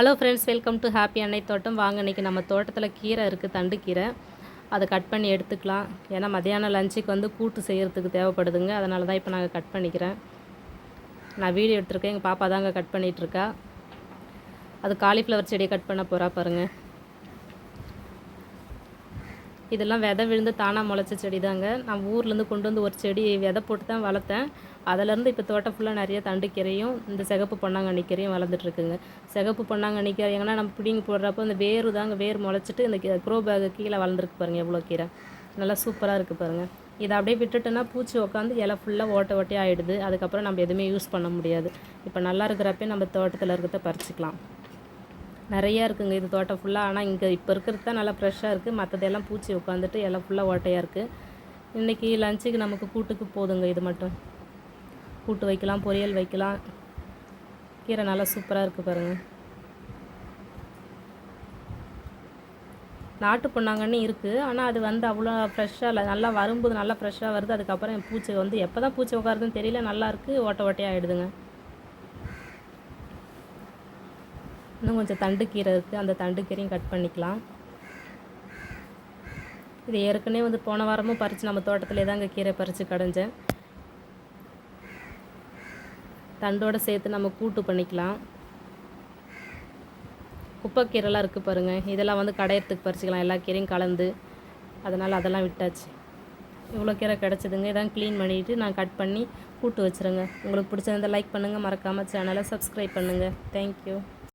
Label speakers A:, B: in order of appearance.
A: Hello friends welcome to happy அன்னை தோட்டம் வாங்க இன்றைக்கி நம்ம தோட்டத்தில் கீரை இருக்குது தண்டு கீரை. அதை கட் பண்ணி எடுத்துக்கலாம். ஏன்னா மதியானம் லஞ்சுக்கு வந்து கூட்டு செய்கிறதுக்கு தேவைப்படுதுங்க. அதனால தான் இப்போ நாங்கள் கட் பண்ணிக்கிறேன். நான் வீடியோ எடுத்திருக்கேன். எங்கள் பாப்பா தாங்க கட் பண்ணிகிட்ருக்கா அது காலிஃப்ளவர் செடியை கட் பண்ண போகிறா பாருங்கள் இதெல்லாம் விதை விழுந்து தானாக முளைச்ச செடி தாங்க நான் ஊர்லேருந்து கொண்டு வந்து ஒரு செடி விதை போட்டு தான் வளர்த்தேன். அதிலேருந்து இப்போ தோட்டம் ஃபுல்லாக நிறைய தண்டுக்கீரையும் இந்த சிகப்பு பொன்னாங்கண்ணி கீரையும் வளர்ந்துட்டுருக்குங்க. சிகப்பு பொன்னாங்கண்ணி கீரை எங்கன்னா நம்ம பிடிங்கி போடுறப்போ இந்த வேர் தாங்க வேர் முளைச்சிட்டு இந்த க்ரோ பேக்கு கீழே வளர்ந்துருக்கு பாருங்கள் எவ்வளோ கீரை. நல்லா சூப்பராக இருக்குது பாருங்கள் இதை அப்படியே விட்டுட்டோன்னா பூச்சி உட்காந்து இலை ஃபுல்லாக ஓட்ட ஓட்டையாக ஆகிடுது அதுக்கப்புறம் நம்ம எதுவுமே யூஸ் பண்ண முடியாது. இப்போ நல்லா இருக்கிறப்பே நம்ம தோட்டத்தில் இருக்கிறத பறிச்சிக்கலாம். நிறையா இருக்குங்க இது தோட்டம் ஃபுல்லாக ஆனால் இங்கே இப்போ இருக்கிறது தான் நல்லா ஃப்ரெஷ்ஷாக இருக்குது மற்றதெல்லாம் பூச்சி உட்காந்துட்டு எல்லாம் ஃபுல்லாக ஓட்டையாக இருக்குது இன்றைக்கி லஞ்சுக்கு நமக்கு கூட்டுக்கு போதுங்க இது மட்டும். கூட்டு வைக்கலாம் பொரியல் வைக்கலாம். கீரை நல்லா சூப்பராக இருக்குது பாருங்கள் நாட்டு பொன்னாங்கண்ணி இருக்குது ஆனால் அது வந்து அவ்வளோ ஃப்ரெஷ்ஷாக இல்லை. நல்லா வரும்போது நல்லா ஃப்ரெஷ்ஷாக வருது. அதுக்கப்புறம் பூச்சி வந்து எப்போ தான் பூச்சி உட்காருதுன்னு தெரியல. நல்லாயிருக்கு ஓட்ட ஓட்டையாக ஆகிடுதுங்க இன்னும் கொஞ்சம் தண்டு கீரை இருக்குது அந்த தண்டு கீரையும் கட் பண்ணிக்கலாம். இது ஏற்கனவே வந்து போன வாரமும் பறித்து நம்ம தோட்டத்தில் தாங்க கீரை பறித்து கடைஞ்சேன். தண்டோடு சேர்த்து நம்ம கூட்டு பண்ணிக்கலாம். குப்பைக்கீரைலாம் இருக்குது பாருங்கள் இதெல்லாம் வந்து கடையத்துக்கு பறிச்சிக்கலாம். எல்லா கீரையும் கலந்து. அதனால் அதெல்லாம் விட்டாச்சு. இவ்வளோ கீரை கிடச்சிதுங்க. இதான் க்ளீன் பண்ணிவிட்டு நான் கட் பண்ணி கூட்டு வச்சுருங்க. உங்களுக்கு பிடிச்சிருந்தால் லைக் பண்ணுங்கள் மறக்காமல் சேனலை சப்ஸ்கிரைப் பண்ணுங்கள் தேங்க்யூ